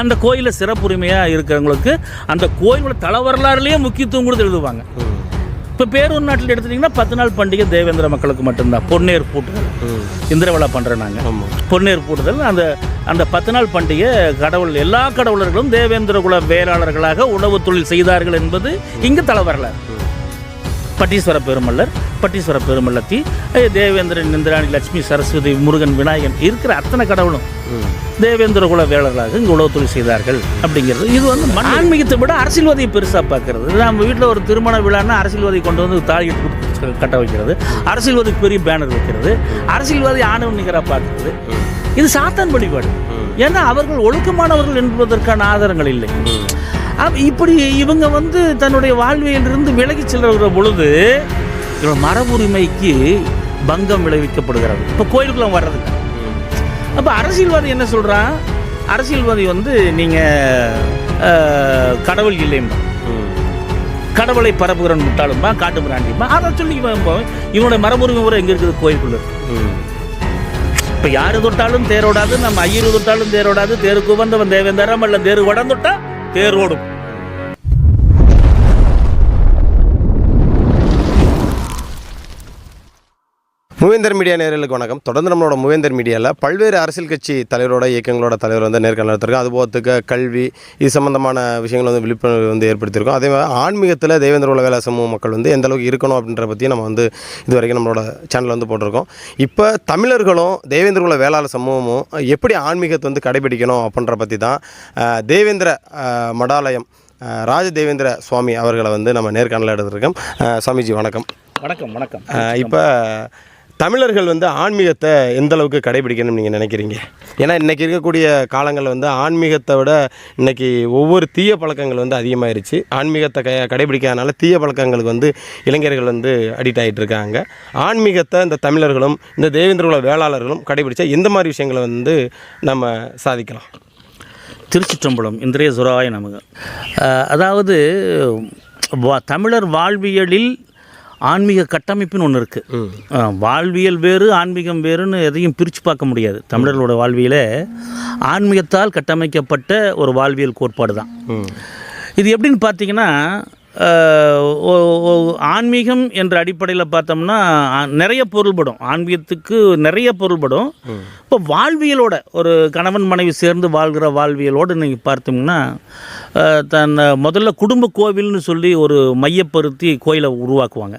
அந்த கோயிலில் சிறப்புரிமையாக இருக்கிறவங்களுக்கு அந்த கோயிலோட தலவரலாறுலேயே முக்கியத்துவம் கொடுத்து எழுதுவாங்க. இப்போ பேரூர் நாட்டில் எடுத்துட்டிங்கன்னா பத்து நாள் பண்டிகை தேவேந்திர மக்களுக்கு மட்டும்தான். பொன்னேர் பூட்டுதல். இந்திரவிழா பண்ணுறோம் நாங்கள் பொன்னேர் பூட்டுதல் அந்த அந்த பத்து நாள் பண்டிகை கடவுள் எல்லா கடவுளர்களும் தேவேந்திர குல வேளாளர்களாக உணவு தொழில் செய்தார்கள் என்பது இங்கு தலவரலாறு பட்டீஸ்வர பெருமல்லர் பட்டீஸ்வர பெருமல்லத்தி தேவேந்திரன் இந்திராணி லட்சுமி சரஸ்வதி முருகன் விநாயகன் இருக்கிற அத்தனை கடவுளும் தேவேந்திர குல வேளர்களாக இங்கே உழவு தொழில் செய்தார்கள் அப்படிங்கிறது. இது வந்து ஆன்மீகத்தை விட அரசியல்வாதியை பெருசாக பார்க்கறது. நம்ம வீட்டில் ஒரு திருமண விழான்னா அரசியல்வாதி கொண்டு வந்து தாயிட்டு கொடுத்து கட்ட வைக்கிறது. அரசியல்வாதிக்கு பெரிய பேனர் வைக்கிறது. அரசியல்வாதி ஆணவம் நிகராக பார்க்கறது. இது சாத்தான் வழிபாடு. ஏன்னா அவர்கள் ஒழுக்கமானவர்கள் என்பதற்கான ஆதாரங்கள் இல்லை. இப்படி இவங்க வந்து தன்னுடைய வாழ்வியலிருந்து விலகி செல்கிற பொழுது இவங்க மரபுரிமைக்கு பங்கம் விளைவிக்கப்படுகிறது இப்போ கோயிலுக்குள்ளே வர்றதுக்கு. அப்போ அரசியல்வாதி என்ன சொல்கிறான் அரசியல்வாதி வந்து நீங்கள் கடவுள் இல்லைம்பா கடவுளை பரப்புகிறன் முட்டாளும்பா காட்டு பிராண்டிம்பா அதை சொல்லி இவனுடைய மரபுரிமை முறை எங்கே இருக்குது? கோயிலுக்குள்ள இப்போ யார் தொட்டாலும் தேரோடாது நம்ம ஐயரு தொட்டாலும் தேரோடாது தேருக்கு வந்தவன் தேவேந்தரம் அல்ல தேர் வடம் தொட்டா தேரோடும் மூவேந்தர் மீடியா நேயர்களுக்கு வணக்கம். தொடர்ந்து நம்மளோட மூவேந்தர் மீடியாவில் பல்வேறு அரசியல் கட்சி தலைவரோட இயக்கங்களோட தலைவர் வந்து நேர்காணல் நடத்திருக்கோம் அதுபோகத்துக்கு கல்வி இது சம்பந்தமான விஷயங்கள் வந்து விழிப்புணர்வு வந்து ஏற்படுத்தியிருக்கோம். அதே மாதிரி ஆன்மீகத்தில் தேவேந்திர உலக சமூக மக்கள் வந்து எந்த அளவுக்கு இருக்கணும் அப்படின்ற பற்றி நம்ம வந்து இது வரைக்கும் நம்மளோட சேனல் வந்து போட்டிருக்கோம். இப்போ தமிழர்களும் தேவேந்திர குல வேளாளர் சமூகமும் எப்படி ஆன்மீகத்தை வந்து கடைபிடிக்கணும் அப்படின்ற பற்றி தான் தேவேந்திர மடாலயம் ராஜ தேவேந்திர சுவாமி அவர்களை வந்து நம்ம நேர்காணல் எடுத்திருக்கோம். சுவாமிஜி வணக்கம். வணக்கம் வணக்கம். இப்போ தமிழர்கள் வந்து ஆன்மீகத்தை எந்த அளவுக்கு கடைபிடிக்கணும்னு நீங்கள் நினைக்கிறீங்க? ஏன்னா இன்றைக்கி இருக்கக்கூடிய காலங்களில் வந்து ஆன்மீகத்தை விட இன்றைக்கி ஒவ்வொரு தீய பழக்கங்கள் வந்து அதிகமாயிருச்சு. ஆன்மீகத்தை க கடைபிடிக்காதனால தீய பழக்கங்களுக்கு வந்து இளைஞர்கள் வந்து அடிக்ட் ஆகிட்டு இருக்காங்க ஆன்மீகத்தை இந்த தமிழர்களும் இந்த தேவேந்திரகுல வேளாளர்களும் கடைபிடிச்சா எந்த மாதிரி விஷயங்களை வந்து நம்ம சாதிக்கலாம்? திருச்சிற்றம்பலம் இந்திரிய சுராய நமக. அதாவது வா- தமிழர் வாழ்வியலில் ஆன்மீக கட்டமைப்புன்னு ஒன்று இருக்குது வாழ்வியல் வேறு ஆன்மீகம் வேறுன்னு எதையும் பிரித்து பார்க்க முடியாது. தமிழர்களோட வாழ்வியலே ஆன்மீகத்தால் கட்டமைக்கப்பட்ட ஒரு வாழ்வியல் கோட்பாடு தான் இது எப்படின்னு பார்த்தீங்கன்னா ஆன்மீகம் என்ற அடிப்படையில் பார்த்தோம்னா நிறைய பொருள்படும். ஆன்மீகத்துக்கு நிறைய பொருள்படும். இப்போ வாழ்வியலோட ஒரு கணவன் மனைவி சேர்ந்து வாழ்கிற வாழ்வியலோடு நீங்கள் பார்த்தோம்னா தன் முதல்ல குடும்ப கோவில்னு சொல்லி ஒரு மையப்படுத்தி கோயிலை உருவாக்குவாங்க.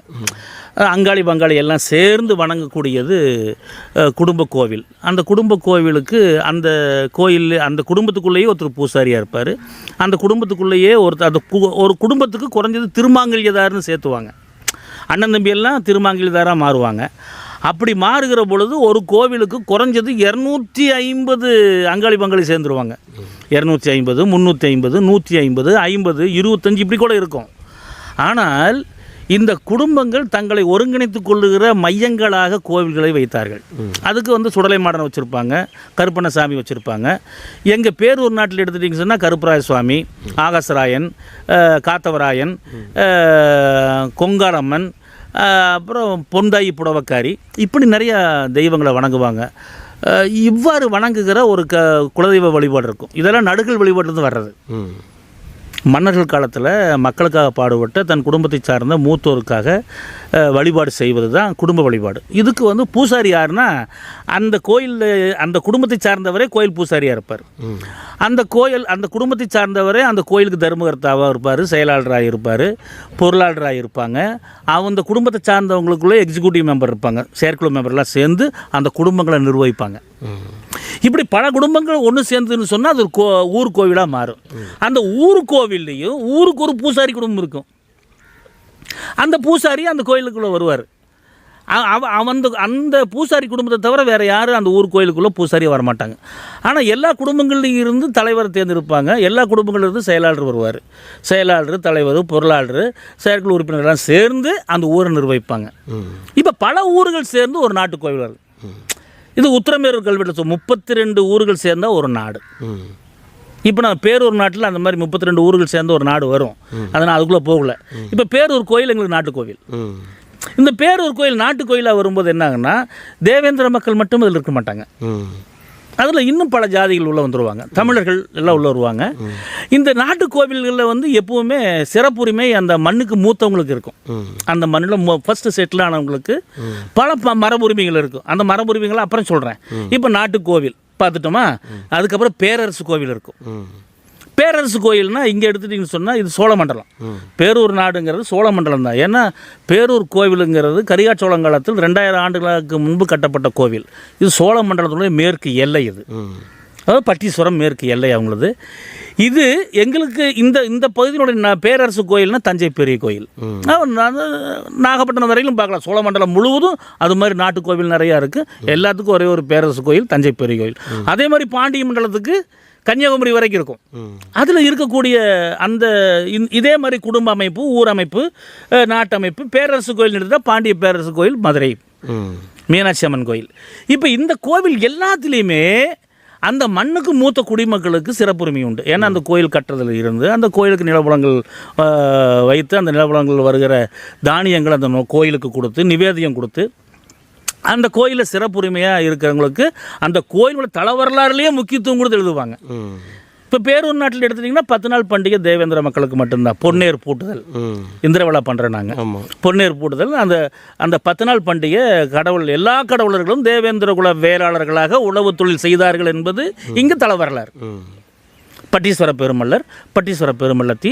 அங்காளி பங்காளி எல்லாம் சேர்ந்து வணங்கக்கூடியது குடும்ப கோவில். அந்த குடும்ப கோவிலுக்கு அந்த கோயில் அந்த குடும்பத்துக்குள்ளேயே ஒருத்தர் பூசாரியாக இருப்பார். அந்த குடும்பத்துக்குள்ளேயே ஒருத்தர் அந்த கு- ஒரு குடும்பத்துக்கு குறைஞ்சது திருமாங்கல்யதாருன்னு சேர்த்துவாங்க. அண்ணன் தம்பி எல்லாம் திருமாங்கல்யதாராக மாறுவாங்க. அப்படி மாறுகிற பொழுது ஒரு கோவிலுக்கு குறைஞ்சது இரநூத்தி ஐம்பது அங்காளி பங்காளி சேர்ந்துருவாங்க. இரநூத்தி ஐம்பது முந்நூற்றி ஐம்பது நூற்றி ஐம்பது ஐம்பது இருபத்தஞ்சி இப்படி கூட இருக்கும். ஆனால் இந்த குடும்பங்கள் தங்களை ஒருங்கிணைத்துக் கொள்ளுகிற மையங்களாக கோவில்களை வைத்தார்கள். அதுக்கு வந்து சுடலை மாடன் வச்சுருப்பாங்க கருப்பண்ணசாமி வச்சுருப்பாங்க. எங்கள் பேரூர் நாட்டில் எடுத்துட்டிங்க சொன்னால் கருப்பராய சுவாமி ஆகாசராயன் காத்தவராயன் கொங்காரம்மன் அப்புறம் பொந்தாயி புடவக்காரி. இப்படி நிறைய தெய்வங்களை வணங்குவாங்க. இவ்வாறு வணங்குகிற ஒரு க குலதெய்வ வழிபாடு இருக்கும். இதெல்லாம் நடுகள் வழிபாட்டிலிருந்து வர்றது. மன்னர்கள் காலத்தில் மக்களுக்காக பாடுபட்ட தன் குடும்பத்தை சார்ந்த மூத்தோருக்காக வழிபாடு செய்வது தான் குடும்ப வழிபாடு. இதுக்கு வந்து பூசாரி யாருன்னா அந்த கோயிலில் அந்த குடும்பத்தை சார்ந்தவரே கோயில் பூசாரியாக இருப்பார். அந்த கோயில் அந்த குடும்பத்தை சார்ந்தவரே அந்த கோயிலுக்கு தர்மகர்த்தாவாக இருப்பார் செயலாளராக இருப்பார் பொருளாளராக இருப்பாங்க. அந்த குடும்பத்தை சார்ந்தவங்களுக்குள்ளே எக்ஸிக்யூட்டிவ் மெம்பர் இருப்பாங்க. செயற்குழு மெம்பர்லாம் சேர்ந்து அந்த குடும்பங்களை நிர்வகிப்பாங்க. இப்படி பல குடும்பங்கள் ஒன்று சேர்ந்துன்னு சொன்னால் அது ஒரு கோ ஊர் கோவிலாக மாறும். அந்த ஊர் கோவில்லையும் ஊருக்கு ஒரு பூசாரி குடும்பம் இருக்கும். அந்த பூசாரி அந்த கோயிலுக்குள்ளே வருவார். அவ அந்த அந்த பூசாரி குடும்பத்தை தவிர வேறு யாரும் அந்த ஊர் கோயிலுக்குள்ளே பூசாரி வரமாட்டாங்க. ஆனால் எல்லா குடும்பங்கள்லையும் இருந்து தலைவர் தேர்ந்தெடுப்பாங்க. எல்லா குடும்பங்கள்ல இருந்து செயலாளர் வருவார். செயலாளர் தலைவர் பொருளாளர் செயற்குழு உறுப்பினர்கள்லாம் சேர்ந்து அந்த ஊரை நிர்வகிப்பாங்க. இப்போ பல ஊர்கள் சேர்ந்து ஒரு நாட்டு கோவில் வருது இது உத்தரமேரூர் கல்வெட்டு முப்பத்தி ரெண்டு ஊர்கள் சேர்ந்தா ஒரு நாடு. இப்போ நான் பேரூர் நாட்டில் அந்த மாதிரி முப்பத்தி ரெண்டு ஊர்கள் சேர்ந்த ஒரு நாடு வரும். அதனால் அதுக்குள்ளே போகல. இப்போ பேரூர் கோயில் எங்களுக்கு நாட்டுக்கோவில். இந்த பேரூர் கோயில் நாட்டு கோயிலாக வரும்போது என்னாங்கன்னா தேவேந்திர மக்கள் மட்டும் இதில் இருக்க மாட்டாங்க. அதில் இன்னும் பல ஜாதிகள் உள்ளே வந்துருவாங்க. தமிழர்கள் எல்லாம் உள்ளே வருவாங்க. இந்த நாட்டு கோவில்களில் வந்து எப்பவுமே சிறப்புரிமை அந்த மண்ணுக்கு மூத்தவங்களுக்கு இருக்கும். அந்த மண்ணில் ஃபஸ்ட்டு செட்டில் ஆனவங்களுக்கு பல ப மரபுரிமைகள் இருக்கும். அந்த மரபுரிமைகளை அப்புறம் சொல்கிறேன் இப்போ நாட்டு கோவில் பார்த்துட்டோமா? அதுக்கப்புறம் பேரரசு கோவில் இருக்கும். பேரரசு கோயில்னா இங்கே எடுத்துட்டிங்கன்னு சொன்னால் இது சோழமண்டலம். பேரூர் நாடுங்கிறது சோழமண்டலம் தான். ஏன்னா பேரூர் கோவிலுங்கிறது கரிகால் காலத்தில் ரெண்டாயிரம் ஆண்டுகளுக்கு முன்பு கட்டப்பட்ட கோவில். இது சோழமண்டலத்துடைய மேற்கு எல்லை இது. அதாவது பட்டீஸ்வரம் மேற்கு எல்லை அவங்களது. இது எங்களுக்கு இந்த இந்த பகுதியினுடைய பேரரசு கோயில்னா தஞ்சை பெரிய கோயில். நாகப்பட்டினம் வரையிலும் பார்க்கலாம். சோழமண்டலம் முழுவதும் அது மாதிரி நாட்டு கோவில் நிறையா இருக்குது எல்லாத்துக்கும் ஒரே ஒரு பேரரசு கோயில் தஞ்சை பெரிய கோயில். அதே மாதிரி பாண்டிய மண்டலத்துக்கு கன்னியாகுமரி வரைக்கும் இருக்கும். அதில் இருக்கக்கூடிய அந்த இதே மாதிரி குடும்ப அமைப்பு ஊர் அமைப்பு அஹ், நாட்டு அமைப்பு பேரரசு கோயில் எடுத்தால் பாண்டிய பேரரசு கோயில் மதுரை. மீனாட்சி அம்மன் கோயில். இப்போ இந்த கோவில் எல்லாத்துலேயுமே அந்த மண்ணுக்கு மூத்த குடிமக்களுக்கு சிறப்புரிமை உண்டு. ஏன்னா அந்த கோயில் கட்டுறதுல இருந்து அந்த கோயிலுக்கு நிலவளங்கள் வைத்து அந்த நிலவளங்கள் வருகிற தானியங்கள் அந்த கோயிலுக்கு கொடுத்து நிவேதியம் கொடுத்து அந்த கோயிலில் சிறப்புரிமையாக இருக்கிறவங்களுக்கு அந்த கோயிலோட தல வரலாறுலேயே முக்கியத்துவம் கொடுத்து எழுதுவாங்க. இப்போ பேரூர் நாட்டில் எடுத்துட்டிங்கன்னா பத்து நாள் பண்டிகை தேவேந்திர மக்களுக்கு மட்டும்தான். பொன்னேர் பூட்டுதல். ம். இந்திர விழா பண்ணுறோம் நாங்கள் பொன்னேர் பூட்டுதல் அந்த அந்த பத்து நாள் பண்டிகை கடவுள் எல்லா கடவுளர்களும் தேவேந்திர குல வேளாளர்களாக உழவு தொழில் செய்தார்கள் என்பது இங்கு தல வரலாறு. பட்டீஸ்வர பெருமல்லர் பட்டீஸ்வர பெருமல்லத்தி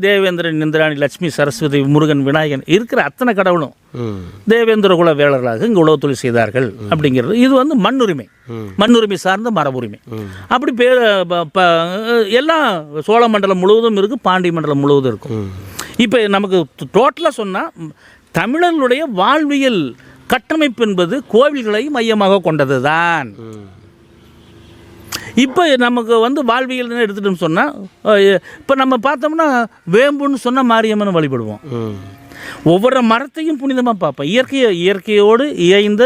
தேவேந்திரன் இந்திராணி லட்சுமி சரஸ்வதி முருகன் விநாயகன் இருக்கிற அத்தனை கடவுளும். தேவேந்திர குல வேளர்களாக இங்கே உழவு தொழில் செய்தார்கள் அப்படிங்கிறது. இது வந்து மண்ணுரிமை. மண்ணுரிமை சார்ந்த மரபுரிமை. அப்படி பேர் எல்லாம் சோழ மண்டலம் முழுவதும் இருக்குது பாண்டி மண்டலம் முழுவதும் இருக்கும். இப்போ நமக்கு டோட்டலாக சொன்னால் தமிழர்களுடைய வாழ்வியல் கட்டமைப்பு என்பது கோவில்களை மையமாக கொண்டது தான் இப்போ நமக்கு வந்து வாழ்வியல்னு எடுத்துட்டோம்னு சொன்னால் இப்போ நம்ம பார்த்தோம்னா வேம்புன்னு சொன்னால் மாரியம்மன் வழிபடுவோம். ஒவ்வொரு மரத்தையும் புனிதமாக பார்ப்போம் இயற்கையை இயற்கையோடு இயைந்த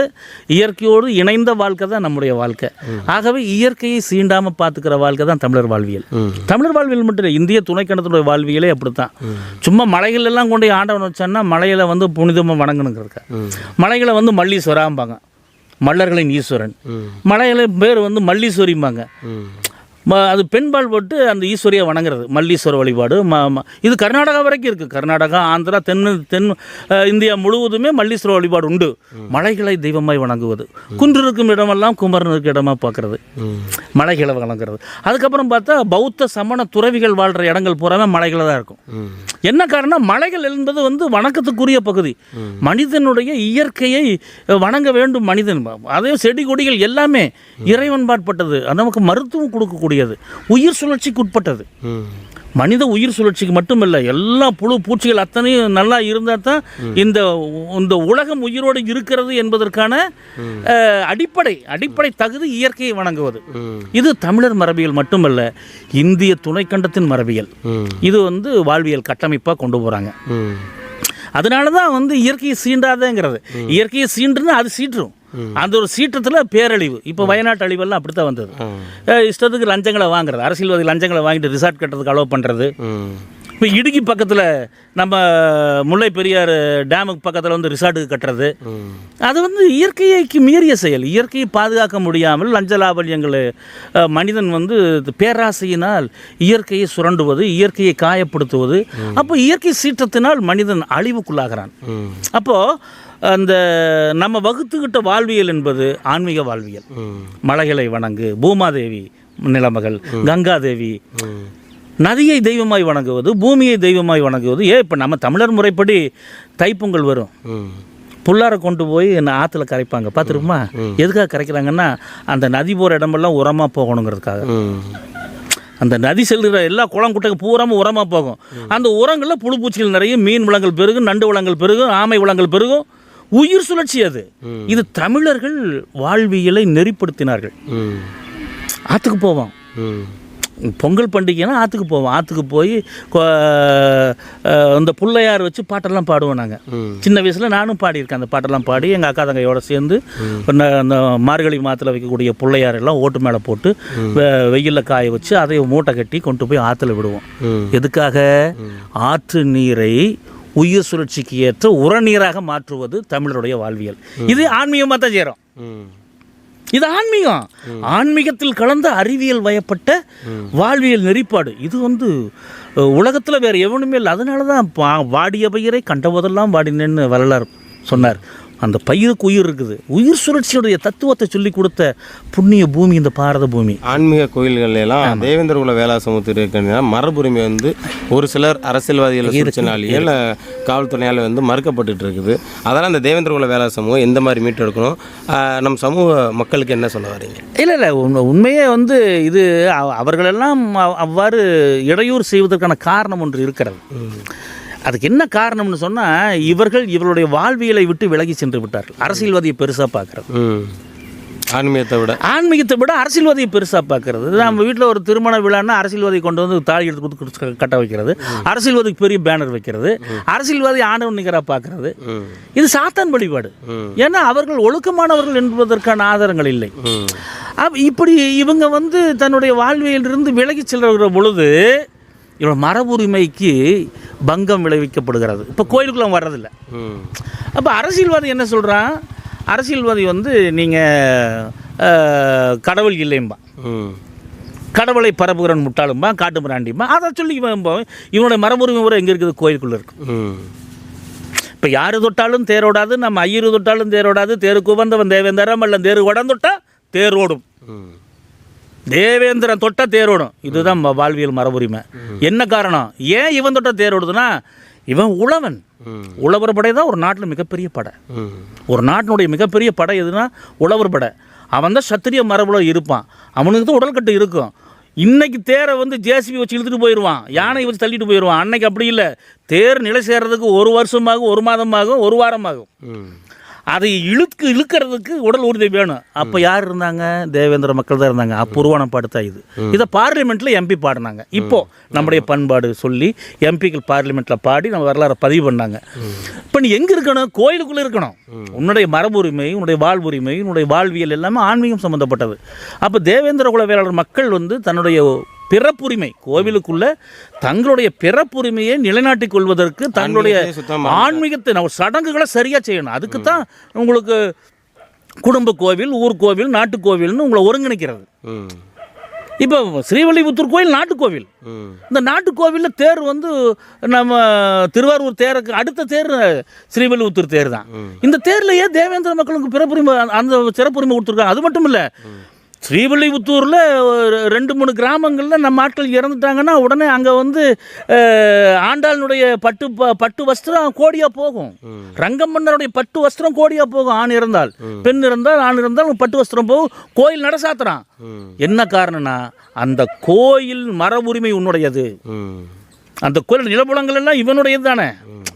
இயற்கையோடு இணைந்த வாழ்க்கை தான் நம்முடைய வாழ்க்கை. ஆகவே இயற்கையை சீண்டாமல் பார்த்துக்கிற வாழ்க்கை தான் தமிழர் வாழ்வியல். தமிழர் வாழ்வியல் மட்டும் இல்லை இந்திய துணைக்கண்டத்தினுடைய வாழ்வியலே அப்படித்தான். சும்மா மலைகள் எல்லாம் கொண்டு ஆண்டவன் வச்சான்னா மலையில வந்து புனிதமாக வணங்கணுங்கிறக்க மலைகளை வந்து மல்லீஸ்வராம்பாங்க. மல்லர்களின் ஈஸ்வரன். மலைகளை பேர் வந்து மல்லீஸ்வரிம்பாங்க. ம் அது பெண்பால் போட்டு அந்த ஈஸ்வரியை வணங்குறது. மல்லீஸ்வர வழிபாடு. ம இது கர்நாடகா வரைக்கும் இருக்குது கர்நாடகா ஆந்திரா தென் தென் இந்தியா முழுவதுமே மல்லீஸ்வர வழிபாடு உண்டு. மலைகளை தெய்வமாய் வணங்குவது. குன்று இருக்கும் இடமெல்லாம் குமரன் இருக்க இடமா பார்க்கறது. மலைகளை வணங்குறது. அதுக்கப்புறம் பார்த்தா பௌத்த சமண துறவிகள் வாழ்கிற இடங்கள் பூராமே மலைகளை தான் இருக்கும். என்ன காரணம் மலைகள் என்பது வந்து வணக்கத்துக்குரிய பகுதி. மனிதனுடைய இயற்கையை வணங்க வேண்டும் மனிதன். அதே செடி கொடிகள் எல்லாமே இறைவன் பாட்பட்டது. அது நமக்கு மருத்துவம் கொடுக்கக்கூடியது உயிர் சுழற்சிக்கு உட்பட்டது. மனித உயிர் சுழற்சிக்கு மட்டுமல்ல எல்லா புழு பூச்சிகள் அத்தனையும் நல்லா இருந்தால் தான் இந்த இந்த உலகம் உயிரோடு இருக்கிறது என்பதற்கான அடிப்படை அடிப்படை தகுதி இயற்கையை வணங்குவது. இது தமிழர் மரபியல் மட்டுமல்ல இந்திய துணைக்கண்டத்தின் மரபியல். இது வந்து வாழ்வியல் கட்டமைப்பாக கொண்டு போகிறாங்க அதனால தான் வந்து இயற்கையை சீண்டாதேங்கிறது. இயற்கையை சீண்டுனா அது சீற்றும். அந்த ஒரு சீற்றத்தில் பேரழிவு. இப்போ வயநாட்டு அழிவெல்லாம் அப்படி தான் வந்தது இஷ்டத்துக்கு லஞ்சங்களை வாங்குறது. அரசியல்வாதி லஞ்சங்களை வாங்கிட்டு ரிசார்ட் கட்டுறதுக்கு அலோவ் பண்ணுறது இப்போ இடுக்கி பக்கத்தில் நம்ம முல்லை பெரியார் டேமுக்கு பக்கத்தில் வந்து ரிசார்ட்டுக்கு கட்டுறது. அது வந்து இயற்கைக்கு மீறிய செயல். இயற்கையை பாதுகாக்க முடியாமல் லஞ்ச லாபல்யங்கள் மனிதன் வந்து பேராசையினால் இயற்கையை சுரண்டுவது இயற்கையை காயப்படுத்துவது. அப்போ இயற்கை சீற்றத்தினால் மனிதன் அழிவுக்குள்ளாகிறான். அப்போது அந்த நம்ம வகுத்துக்கிட்ட வாழ்வியல் என்பது ஆன்மீக வாழ்வியல். மலைகளை வணங்கு பூமாதேவி நிலமகள் கங்காதேவி. நதியை தெய்வமாய் வணங்குவது பூமியை தெய்வமாய் வணங்குவது ஏன் இப்போ நம்ம தமிழர் முறைப்படி தைப்பொங்கல் வரும். புள்ளார கொண்டு போய் என்ன ஆற்றுல கரைப்பாங்க பார்த்துருக்குமா? எதுக்காக கரைக்கிறாங்கன்னா அந்த நதி போகிற இடமெல்லாம் உரமாக போகணுங்கிறதுக்காக. அந்த நதி செல்கிற எல்லா குளம் குட்டைக்கு பூராமல் உரமாக போகும். அந்த உரங்களில் புழு பூச்சிகள் நிறைய மீன் வளங்கள் பெருகும் நண்டு வளங்கள் பெருகும் ஆமை வளங்கள் பெருகும். உயிர் சுழற்சி அது. இது தமிழர்கள் வாழ்வியலை நெறிப்படுத்தினார்கள். ஆற்றுக்கு போவோம். பொங்கல் பண்டிகைனா ஆற்றுக்கு போவோம். ஆற்றுக்கு போய் இந்த பிள்ளையார் வச்சு பாட்டெல்லாம் பாடுவோம் நாங்கள் சின்ன வயசில் நானும் பாடியிருக்கேன் அந்த பாட்டெல்லாம் பாடி எங்கள் அக்கா தங்கையோட சேர்ந்து அந்த மார்கழி மாதத்தில் வைக்கக்கூடிய பிள்ளையார் எல்லாம் ஓட்டு மேலே போட்டு வெயில்ல காய வச்சு அதை மூட்டை கட்டி கொண்டு போய் ஆற்றுல விடுவோம். எதுக்காக? ஆற்று நீரை உயிர் சுழற்சிக்கு ஏற்ற உரநீராக மாற்றுவது தமிழருடைய வாழ்வியல். இது ஆன்மீகமாக தான் சேரும் இது ஆன்மீகம். ஆன்மீகத்தில் கலந்த அறிவியல் வயப்பட்ட வாழ்வியல் நெறிப்பாடு. இது வந்து உலகத்தில் வேறு எவனுமே இல்லை. அதனால தான் பா வாடிய பயிரை கண்டபோதெல்லாம் வாடினேன்னு வரலாறு சொன்னார். அந்த பயிருக்கு உயிர் இருக்குது. உயிர் சுழற்சியுடைய தத்துவத்தை சொல்லி கொடுத்த புண்ணிய பூமி இந்த பாரத பூமி. ஆன்மீக கோயில்கள் எல்லாம் தேவேந்திர குல வேளா சமூகத்தில் மரபுரிமை வந்து ஒரு சிலர் அரசியல்வாதிகள் சூழ்ச்சினாலேயே இல்லை காவல்துறையால் வந்து மறுக்கப்பட்டுட்டு இருக்குது அதெல்லாம் அந்த தேவேந்திர குல வேளா சமூகம் எந்த மாதிரி மீட்டெடுக்கணும் நம் சமூக மக்களுக்கு என்ன சொல்ல வரீங்க இல்லை இல்லை. உண்மை உண்மையே வந்து இது அவ- அவர்களெல்லாம் அவ்- அவ்வாறு இடையூறு செய்வதற்கான காரணம் ஒன்று இருக்கிறது. அதுக்கு என்ன காரணம்னு சொன்னால் இவர்கள் இவர்களுடைய வாழ்வியலை விட்டு விலகி சென்று விட்டார்கள். அரசியல்வாதியை பெருசாக பார்க்குறது. ஆன்மீகத்தை விட. ஆன்மீகத்தை விட அரசியல்வாதியை பெருசாக பார்க்கறது. நம்ம வீட்டில் ஒரு திருமண விழான்னா அரசியல்வாதி கொண்டு வந்து தாலி எடுத்து கொடுத்து கட்ட வைக்கிறது. அரசியல்வாதிக்கு பெரிய பேனர் வைக்கிறது. அரசியல்வாதி ஆண்டவன் நிகராக பார்க்கறது. இது சாத்தான் வழிபாடு. ஏன்னா அவர்கள் ஒழுக்கமானவர்கள் என்பதற்கான ஆதாரங்கள் இல்லை. இப்படி இவங்க வந்து தன்னுடைய வாழ்வியலிருந்து விலகி செல்கிற பொழுது இவங்க மரபுரிமைக்கு பங்கம் விளைவிக்கப்படுகிறது. இப்போ கோயிலுக்குள்ள வர்றதில்ல. அப்போ அரசியல்வாதி என்ன சொல்கிறான் அரசியல்வாதி வந்து நீங்கள் கடவுள் இல்லைம்பா கடவுளை பரப்புகிறன் முட்டாளும்பா காட்டு மிராண்டிம்பா அதை சொல்லி இவன் இவன் இவனுடைய மரபுரிமை முறை எங்கே இருக்குது? கோயிலுக்குள்ளே இருக்கு. இப்போ யார் தொட்டாலும் தேரோடாது நம்ம ஐயரு தொட்டாலும் தேரோடாது தேருக்கு வந்தவன் தேவேந்திரம் அல்ல தேரு தொட்டா தேரோடும் தேவேந்திரன் தொட்ட தேரோடும். இதுதான் வாழ்வியல் மரபுரிமை. என்ன காரணம்? ஏன் இவன் தொட்ட தேரோடுதுன்னா இவன் உழவன். உழவர் படை தான் ஒரு நாட்டில் மிகப்பெரிய படை. ஒரு நாட்டினுடைய மிகப்பெரிய படை எதுனா உழவர் படை. அவன் தான் சத்திரிய மரபுல இருப்பான். அவனுக்கு தான் உடல்கட்டு இருக்கும். இன்னைக்கு தேரை வந்து ஜேசிபி வச்சு இழுத்துட்டு போயிடுவான் யானை வச்சு தள்ளிட்டு போயிடுவான் அன்னைக்கு அப்படி இல்லை. தேர் நிலை சேர்றதுக்கு ஒரு வருஷமாகும் ஒரு மாதமாகும் ஒரு வாரமாகும். அதை இழுக்கு இழுக்கிறதுக்கு உடல் உறுதி வேணும். அப்போ யார் இருந்தாங்க? தேவேந்திர மக்கள் தான் இருந்தாங்க. அபூர்வான பாடுத்தா இது. இதை பார்லிமெண்ட்டில் எம்பி பாடினாங்க. இப்போ நம்முடைய பண்பாடு சொல்லி எம்பிக்கள் பார்லிமெண்ட்டில் பாடி நம்ம வரலாறு பதிவு பண்ணாங்க. இப்போ நீ எங்கே இருக்கணும்? கோயிலுக்குள்ளே இருக்கணும். உன்னுடைய மரபுரிமை உன்னுடைய வாழ்வுரிமை உன்னுடைய வாழ்வியல் எல்லாமே ஆன்மீகம் சம்மந்தப்பட்டது அப்போ தேவேந்திர குல வேளாளர் மக்கள் வந்து தன்னுடைய பிறப்புரிமை. கோவிலுக்குள்ள தங்களுடைய பிறப்புரிமையை நிலைநாட்டிக் கொள்வதற்கு தங்களுடைய ஆன்மீகத்தை சடங்குகளை சரியாக செய்யணும். அதுக்கு தான் உங்களுக்கு குடும்ப கோவில் ஊர் கோவில் நாட்டு கோவில்னு உங்களை ஒருங்கிணைக்கிறது. இப்போ ஸ்ரீவல்லிபுத்தூர் கோயில் கோவில். ம். இந்த நாட்டு கோவிலில் தேர் வந்து நம்ம திருவாரூர் தேருக்கு அடுத்த தேர் ஸ்ரீவல்லிபுத்தூர் தேர் தான். இந்த தேர்லையே தேவேந்திர மக்களுக்கு பிறப்புரிமை அந்த சிறப்புரிமை கொடுத்துருக்காங்க. அது மட்டும் இல்லை ஸ்ரீவில்லிபுத்தூரில் ரெண்டு மூணு கிராமங்களில் நம்ம ஆட்கள் இறந்துட்டாங்கன்னா உடனே அங்கே வந்து அஹ், ஆண்டாளுடைய பட்டு பட்டு வஸ்திரம் கோடியாக போகும். ரங்கம்மன்னருடைய பட்டு வஸ்திரம் கோடியாக போகும் ஆண் இறந்தால். பெண் இருந்தால் ஆண் இருந்தால் பட்டு வஸ்திரம் போகும். கோயில் நட சாத்துறான். ம். என்ன காரணம்னா அந்த கோயில் மரபுரிமை உன்னுடையது. ம். அந்த கோயில் நிலப்புலங்கள் எல்லாம் இவனுடையது தானே?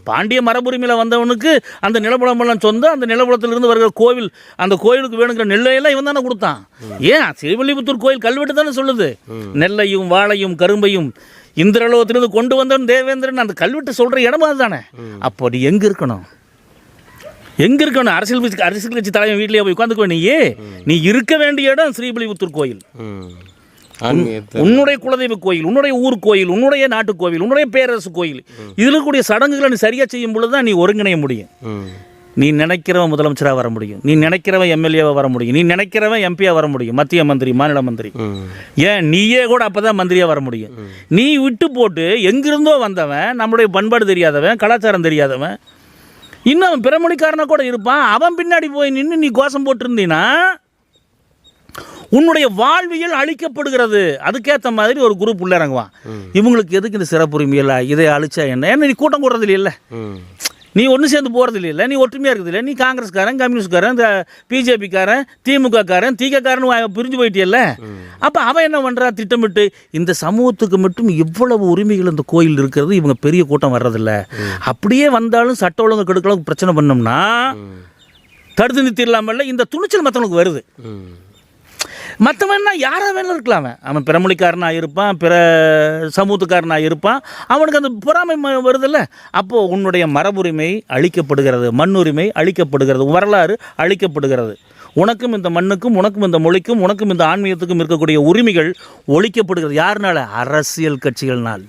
பாண்டிய மரபுரிமையில் வந்தவனுக்கு அந்த நிலப்புலம் சொந்தம் அந்த நிலப்புலத்திலிருந்து வருகிற கோவில் அந்த கோயிலுக்கு வேணுங்கிற நெல்லையெல்லாம் இவன் தானே கொடுத்தான். ஏன்? ஸ்ரீவில்லிபுத்தூர் கோயில் கல்வெட்டு தானே சொல்லுது. நெல்லையும் வாழையும் கரும்பையும் இந்திரலோகத்திலிருந்து கொண்டு வந்தவன் தேவேந்திரன் அந்த கல்வெட்டு சொல்கிற இடமா அதுதானே? அப்போ நீ எங்கே இருக்கணும்? எங்கே இருக்கணும்? அரசியல் கட்சி அரசியல் கட்சி தலைவன் வீட்டிலேயே போய் உட்காந்துக்கோ நீ நீ இருக்க வேண்டிய இடம் ஸ்ரீவில்லிபுத்தூர் கோயில். உன்னுடைய குலதெய்வ கோயில் உன்னுடைய ஊர் கோயில் உன்னுடைய நாட்டு கோவில் உன்னுடைய பேரரசு கோயில். இதில் இருக்கக்கூடிய சடங்குகளை நீ சரியாக செய்யும் பொழுது தான் நீ ஒருங்கிணைய முடியும். நீ நினைக்கிறவன் முதலமைச்சராக வர முடியும். நீ நினைக்கிறவன் எம்எல்ஏவாக வர முடியும். நீ நினைக்கிறவன் எம்பியாக வர முடியும். மத்திய மந்திரி மாநில மந்திரி. ஏன்? நீயே கூட அப்போ தான் மந்திரியாக வர முடியும். நீ விட்டு போட்டு எங்கிருந்தோ வந்தவன் நம்முடைய பண்பாடு தெரியாதவன் கலாச்சாரம் தெரியாதவன் இன்னும் அவன் பிறமொழிக்காரனாக கூட இருப்பான். அவன் பின்னாடி போய் நின்று நீ கோஷம் போட்டிருந்தீன்னா உன்னுடைய வாழ்வியல் அழிக்கப்படுகிறது. அதுக்கேற்ற மாதிரி ஒரு குரூப் உள்ள இறங்குவான். இவங்களுக்கு எதுக்கு இந்த சிறப்புரிமையில் இதை அழிச்சா என்ன? ஏன்னா நீ கூட்டம் கூடுறது இல்லைல்ல ம். நீ ஒன்று சேர்ந்து போகிறது இல்லை நீ ஒற்றுமையாக இருக்குது இல்லை நீ காங்கிரஸ்காரன் கம்யூனிஸ்ட்காரன் இந்த பிஜேபிக்காரன் திமுககாரன் தீகக்காரன் பிரிஞ்சு போயிட்டியல்ல. அப்போ அவன் என்ன பண்ணுறா திட்டமிட்டு இந்த சமூகத்துக்கு மட்டும் இவ்வளவு உரிமைகள் இந்த கோயில் இருக்கிறது இவங்க பெரிய கூட்டம் வர்றதில்ல. அப்படியே வந்தாலும் சட்ட ஒழுங்கு கெடுக்கலாம் பிரச்சனை பண்ணோம்னா தடுத்து நிறுத்திடலாமல்ல. இந்த துணிச்சல் மற்றவனுக்கு வருது. மற்றவன்னா யாராக வேணாலும் இருக்கலாம் அவன். அவன் பிறமொழிக்காரனாக இருப்பான் பிற சமூகத்துக்காரனாக இருப்பான். அவனுக்கு அந்த பொறாமை வருதுல்ல. அப்போது உன்னுடைய மரபுரிமை அழிக்கப்படுகிறது மண்ணுரிமை அழிக்கப்படுகிறது வரலாறு அழிக்கப்படுகிறது. உனக்கும் இந்த மண்ணுக்கும் உனக்கும் இந்த மொழிக்கும் உனக்கும் இந்த ஆன்மீகத்துக்கும் இருக்கக்கூடிய உரிமைகள் ஒழிக்கப்படுகிறது. யாருனால? அரசியல் கட்சிகள்னால்.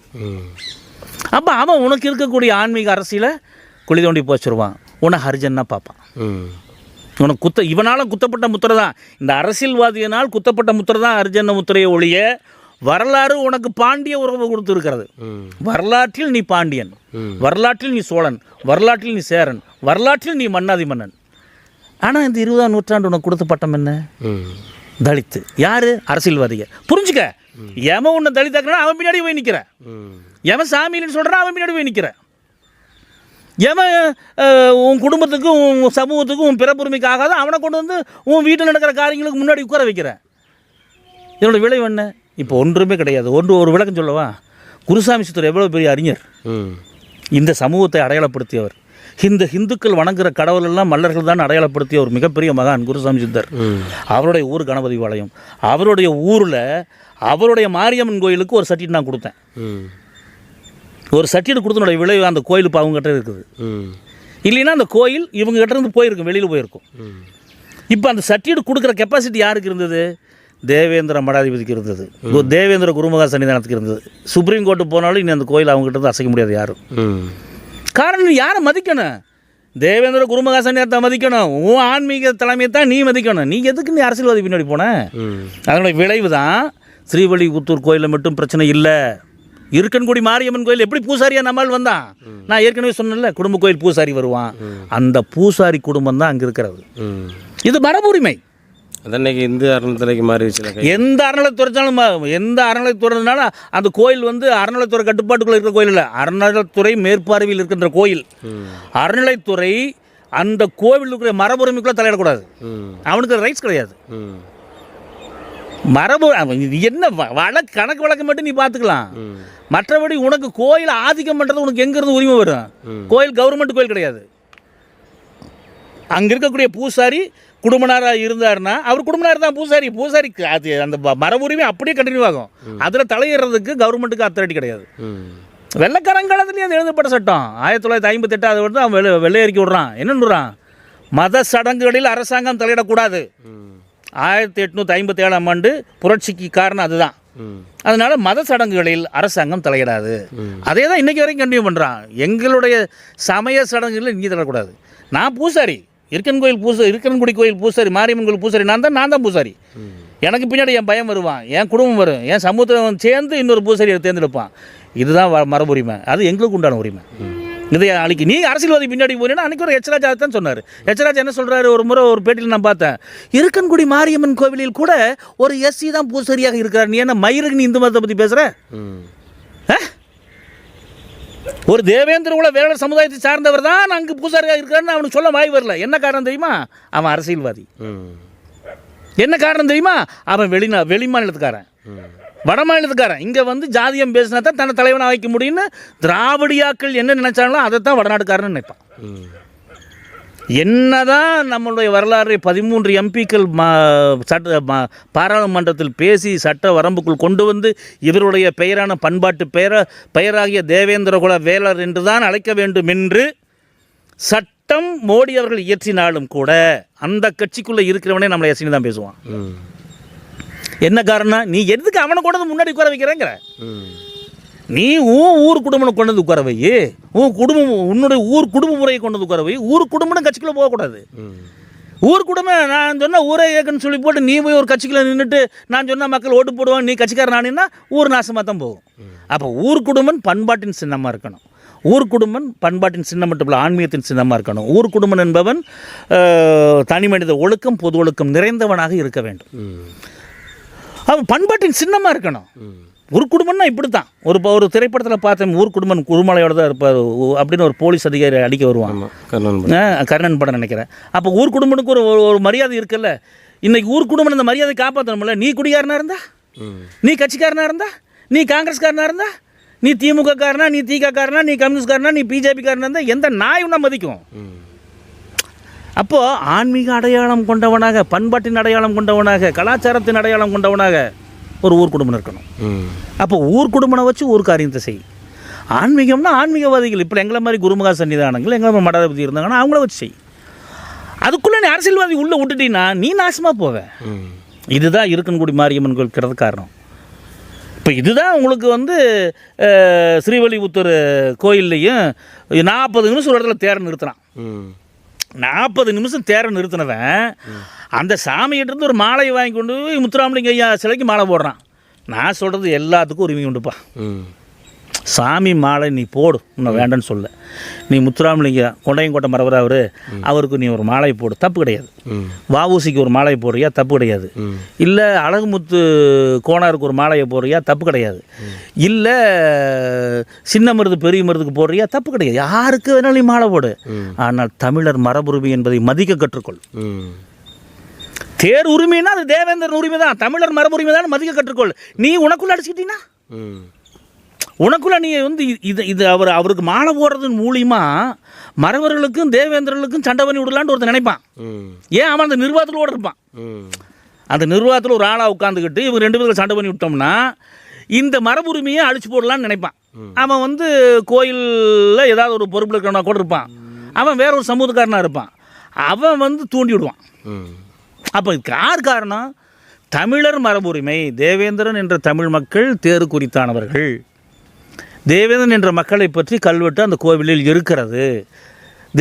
அப்போ அவன் உனக்கு இருக்கக்கூடிய ஆன்மீக அரசியலை குழி தோண்டி போச்சிருவான் உன்னை ஹரிஜன்னா பார்ப்பான். ம் உனக்கு குத்த இவனால் குத்தப்பட்ட முத்திரை தான். இந்த அரசியல்வாதியினால் குத்தப்பட்ட முத்திரை தான் அர்ஜுன முத்திரையை ஒழிய வரலாறு உனக்கு பாண்டிய உறவு கொடுத்துருக்கிறது. வரலாற்றில் நீ பாண்டியன். வரலாற்றில் நீ சோழன். வரலாற்றில் நீ சேரன். வரலாற்றில் நீ மன்னாதி மன்னன். ஆனால் இந்த இருபதாம் நூற்றாண்டு உனக்கு கொடுத்த பட்டம் என்ன? தலித்து. யாரு? அரசியல்வாதிக புரிஞ்சுக்க? எவன் உன்னை தலித்தாக்குனா அவன் பின்னாடி போய் நிற்கிற ம். எவன் சாமியில்னு சொல்கிறான் அவன் பின்னாடி போய் நிற்கிற எவன் உன் குடும்பத்துக்கும் உன் சமூகத்துக்கும் உன் பிறப்புரிமைக்கு ஆகாத அவனை கொண்டு வந்து உன் வீட்டில் நடக்கிற காரியங்களுக்கு முன்னாடி உட்கார வைக்கிற. இதனோட விளைவு என்ன? இப்போ ஒன்றுமே கிடையாது. ஒன்று ஒரு விளக்கம் சொல்லவா? குருசாமி சித்தர் எவ்வளோ பெரிய அறிஞர். இந்த சமூகத்தை அடையாளப்படுத்தியவர். இந்த இந்துக்கள் வணங்குற கடவுள் எல்லாம் மல்லர்கள் தான் அடையாளப்படுத்திய ஒரு மிகப்பெரிய மகான் குருசாமி சித்தர். அவருடைய ஊர் கணபதி பாளையம். அவருடைய ஊரில் அவருடைய மாரியம்மன் கோயிலுக்கு ஒரு சர்டிஃபிகேட் நான் கொடுத்தேன். ஒரு சர்டிஃபிகேட் கொடுத்தனுடைய விளைவு அந்த கோயில் இப்போ அவங்ககிட்ட இருக்குது. இல்லைன்னா அந்த கோயில் இவங்க கிட்ட இருந்து போயிருக்கும் வெளியில் போயிருக்கும். இப்போ அந்த சர்டிஃபிகேட் கொடுக்குற கெப்பாசிட்டி யாருக்கு இருந்தது? தேவேந்திர மடாதிபதிக்கு இருந்தது. தேவேந்திர குருமகா சன்னிதானத்துக்கு இருந்தது. சுப்ரீம் கோர்ட்டு போனாலும் இனி அந்த கோயில் அவங்ககிட்ட இருந்து அசைக்க முடியாது யாரும். காரணம் யாரை மதிக்கணும்? தேவேந்திர குருமகா சன்னிதானத்தை மதிக்கணும். உன் ஆன்மீக தலைமையை தான் நீ மதிக்கணும். நீ எதுக்கு நீ அரசியல்வாதி பின்னாடி போன? அதனுடைய விளைவு தான் ஸ்ரீவல்லிபுத்தூர் கோயிலில் மட்டும் பிரச்சனை இல்லை. இருக்கன்குடி மாரியம்மன் கோயில் எப்படி பூசாரியா நம்மால் வந்தான்? நான் ஏற்கனவே சொன்னேன்ல குடும்ப கோயில் பூசாரி வருவான். அந்த பூசாரி குடும்பம் தான் அங்கே இருக்கிறது. இது மரபுரிமை அதான் இன்னைக்கு இந்து அறநிலைக்கு மாறிடுச்சுல கை? எந்த அறநிலைத்துறைச்சாலும் எந்த அறநிலைத்துறைனால அந்த கோயில் வந்து அறநிலைத்துறை கட்டுப்பாட்டுக்குள்ள இருக்கிற கோயில் இல்லை. அறநிலைத்துறை மேற்பார்வையில் இருக்கின்ற கோயில். அறநிலைத்துறை அந்த கோவில் இருக்கிற மரபுரிமைக்குள்ள தலையிடக்கூடாது. அவனுக்கு ரைட்ஸ் கிடையாது. மரபு இது என்ன வழக்கு கணக்கு வழக்கு மட்டும் நீ பார்த்துக்கலாம் மற்றபடி உனக்கு கோயில் ஆதிக்கம் பண்ணுறது உனக்கு எங்கேருந்து உரிமை வரும். கோயில் கவர்மெண்ட் கோயில் கிடையாது. அங்கே இருக்கக்கூடிய பூசாரி குடும்பனாராக இருந்தாருன்னா அவர் குடும்பனார் தான் பூசாரி. பூசாரி அது அந்த ம- மரபுரிமை அப்படியே கண்டினியூ ஆகும். அதில் தலையிடுறதுக்கு கவர்மெண்ட்டுக்கு அத்தாரிட்டி கிடையாது. வெள்ளக்காரங்காலத்துலேயே அது எழுதப்பட்ட சட்டம். ஆயிரத்தி தொள்ளாயிரத்தி ஐம்பத்தெட்டாவது வருடம் அவன் வெள்ளை வெள்ளை அறிக்கை விடுறான்? என்னன்றான் மத சடங்குகளில் அரசாங்கம் தலையிடக்கூடாது. ஆயிரத்தி எட்நூற்றி ஐம்பத்தி ஏழாம் ஆண்டு புரட்சிக்கு காரணம் அதுதான். அதனால மத சடங்குகளில் அரசாங்கம் தலையிடாது. அதே தான் இன்னைக்கு வரைக்கும் கண்டினியூ பண்ணுறான் எங்களுடைய சமய சடங்குகளில் இங்கே தரக்கூடாது நான் பூசாரி. இருக்கன் கோயில் பூசாரி இருக்கன்குடி கோயில் பூசாரி மாரியம்மன் கோயில் பூசாரி நான் தான் நான் தான் பூசாரி. எனக்கு பின்னாடி என் பயம் வருவான் என் குடும்பம் வரும் என் சமுத்திரம் சேர்ந்து இன்னொரு பூசாரியை தேர்ந்தெடுப்பான். இதுதான் மரபுரிமை அது எங்களுக்கு உண்டான உரிமை. இதை அன்னைக்கு நீ அரசியல்வாதி பின்னாடி போனீங்கன்னா அன்னைக்கு ஒரு எச்ராஜா தான் சொன்னார். எச்ராஜா என்ன சொல்றாரு? ஒரு முறை ஒரு பேட்டியில் நான் பார்த்தேன். இருக்கன்குடி மாரியம்மன் கோவிலில் கூட ஒரு எஸ்சி தான் பூசாரியாக இருக்கிறார். நீ என்ன மயிருக்கு நீ இந்து மதத்தை பற்றி பேசுகிற ஒரு தேவேந்திர குல வேளர் சமுதாயத்தை சார்ந்தவர் தான் அங்கு பூசாரியாக இருக்காருன்னு அவனுக்கு சொல்ல வாய் வரல. என்ன காரணம் தெரியுமா? அவன் அரசியல்வாதி. என்ன காரணம் தெரியுமா? அவன் வெளிநா வெளி வடமாநிலத்துக்காரன் இங்கே வந்து ஜாதியம் பேசினா தான் தன்னை தலைவனாக வைக்க முடியும்னு திராவிடியாக்கள் என்ன நினைச்சாங்களோ அதை தான் வடநாட்டுக்காரன்னு நினைப்பான். என்னதான் நம்மளுடைய வரலாறு பதிமூன்று எம்பிக்கள் சட்ட பாராளுமன்றத்தில் பேசி சட்ட வரம்புக்குள் கொண்டு வந்து இவருடைய பெயரான பண்பாட்டு பெயர பெயராகிய தேவேந்திரகுல வேலர் என்று தான் அழைக்க வேண்டும் என்று சட்டம் மோடி அவர்கள் இயற்றினாலும் கூட அந்த கட்சிக்குள்ளே இருக்கிறவனே நம்மளை எசினி தான் பேசுவான் என்ன காரணம் நீ எதுக்கு அவனை கொண்டு வந்து முன்னாடி உட்கார வைக்கிறேங்கிற? நீ உன் ஊர் குடும்பம் கொண்டு வந்து உட்கார வை. உன் குடும்பம் உன்னுடைய ஊர் குடும்ப முறையை கொண்டு வந்து உட்கார வை. ஊர் குடும்பம் கட்சிக்குள்ளே போகக்கூடாது. ஊர் குடும்பம் நான் சொன்ன ஊரே ஏக்குன்னு சொல்லி போட்டு நீ போய் ஒரு கட்சிக்குள்ள நின்றுட்டு நான் சொன்ன மக்கள் ஓட்டு போடுவாங்க நீ கட்சிக்காரன் ஆனின்னா ஊர் நாசமாக தான் போகும். அப்போ ஊர் குடும்பம் பண்பாட்டின் சின்னமாக இருக்கணும். ஊர் குடும்பம் பண்பாட்டின் சின்னம் மட்டும் இல்லை ஆன்மீகத்தின் சின்னமாக இருக்கணும். ஊர் குடும்பம் என்பவன் தனி மனித ஒழுக்கம் பொது ஒழுக்கம் நிறைந்தவனாக இருக்க வேண்டும். அவன் பண்பாட்டின் சின்னமாக இருக்கணும். ஒரு குடும்பம்னா இப்படி தான் ஒரு ஒரு திரைப்படத்தில் பார்த்தேன் ஊர் குடும்பம் குருமலையோட தான் இருப்பார். அப்படின்னு ஒரு போலீஸ் அதிகாரி அடிக்க வருவான். கர்ணன் படம். நினைக்கிறேன். அப்போ ஊர் குடும்பனுக்கு ஒரு ஒரு- மரியாதை இருக்குல்ல? இன்னைக்கு ஊர் குடும்பம் அந்த மரியாதை காப்பாற்றணும்ல நீ குடிகாரனா இருந்தா? நீ கட்சிக்காரனா இருந்தா? நீ காங்கிரஸ்காரனா இருந்தா? நீ திமுக காரனா நீ திக காரனா நீ கம்யூனிஸ்ட்காரனா நீ பிஜேபி காரனா இருந்தா எந்த நாய் உன்னை மதிக்கும். ம் அப்போ ஆன்மீக அடையாளம் கொண்டவனாக பண்பாட்டின் அடையாளம் கொண்டவனாக கலாச்சாரத்தின் அடையாளம் கொண்டவனாக ஒரு ஊர் குடும்பம் இருக்கணும். அப்போ ஊர் குடும்பனை வச்சு ஊர் காரியத்தை செய். ஆன்மீகம்னா ஆன்மீகவாதிகள். இப்போ எங்களை மாதிரி குருமகா சன்னிதானங்கள் எங்களை மாதிரி மடாதிபதி இருந்தாங்கன்னா அவங்கள வச்சு செய். அதுக்குள்ளே நீ அரசியல்வாதி உள்ளே விட்டுட்டீங்கன்னா நீ நாசமாக போவ. இதுதான் இருக்கன்குடி மாரியம்மன் கோயில் இருக்கிறது காரணம். இப்போ இதுதான் உங்களுக்கு வந்து அஹ், ஸ்ரீவல்லிபுத்தூர் கோயில்லையும் நாற்பது நிமிஷம் ஒரு இடத்துல தேர் நிறுத்துறான். ம். நாற்பது நிமிஷம் தேரை நிறுத்தினவன் அந்த சாமிகிட்டேருந்து ஒரு மாலையை வாங்கி கொண்டு போய் முத்துராமலிங்க ஐயா சிலைக்கு மாலை போடுறான். நான் சொல்கிறது எல்லாத்துக்கும் உரிமை உண்டுப்பா. சாமி மாலை நீ போடு. இன்னும் வேண்டான்னு சொல்ல. நீ முத்துராமலிங்க கொண்டையங்கோட்டை மரவர் அவர் அவருக்கு நீ ஒரு மாலை போடு. தப்பு கிடையாது. ம். வஉசிக்கு ஒரு மாலை போடுறியா? தப்பு கிடையாது. இல்லை அழகுமுத்து கோணாருக்கு ஒரு மாலையை போடுறியா? தப்பு கிடையாது. இல்லை சின்ன மருது பெரிய மருதுக்கு போடுறியா? தப்பு கிடையாது. யாருக்கு வேணாலும் நீ மாலை போடு. ஆனால் தமிழர் மரபுரிமை என்பதை மதிக்க கற்றுக்கொள். தேர் உரிமைனா அது தேவேந்திரன் உரிமை தான் தமிழர் மரபுரிமை தான் மதிக்க கற்றுக்கொள். நீ உனக்குள்ள அடிச்சுக்கிட்டீங்கன்னா உனக்குள்ள நீ வந்து இது இது அவர் அவருக்கு மாலை போடுறதன் மூலியமா மறவர்களுக்கும் தேவேந்திரர்களுக்கும் சண்டை பண்ணி விடலான்னு ஒருத்தன் நினைப்பான். ஏன் அவன் அந்த நிர்வாகத்தில் ஓட இருப்பான் அந்த நிர்வாகத்தில் ஒரு ஆளாக உட்காந்துக்கிட்டு இவங்க ரெண்டு பேரும் சண்டை பண்ணி விட்டோம்னா இந்த மரபுரிமையை அழிச்சு போடலான்னு நினைப்பான். அவன் வந்து கோயிலில் ஏதாவது ஒரு பொறுப்பில் இருக்கிறவனா கூட இருப்பான். அவன் வேற ஒரு சமூகக்காரனாக இருப்பான். அவன் வந்து தூண்டி விடுவான். அப்போ இதுக்கு யார் காரணம்? தமிழர் மரபுரிமை தேவேந்திரன் என்ற தமிழ் மக்கள் தேறு குறித்தானவர்கள். தேவேந்திரன் என்ற மக்களை பற்றி கல்வெட்டு அந்த கோவிலில் இருக்கிறது.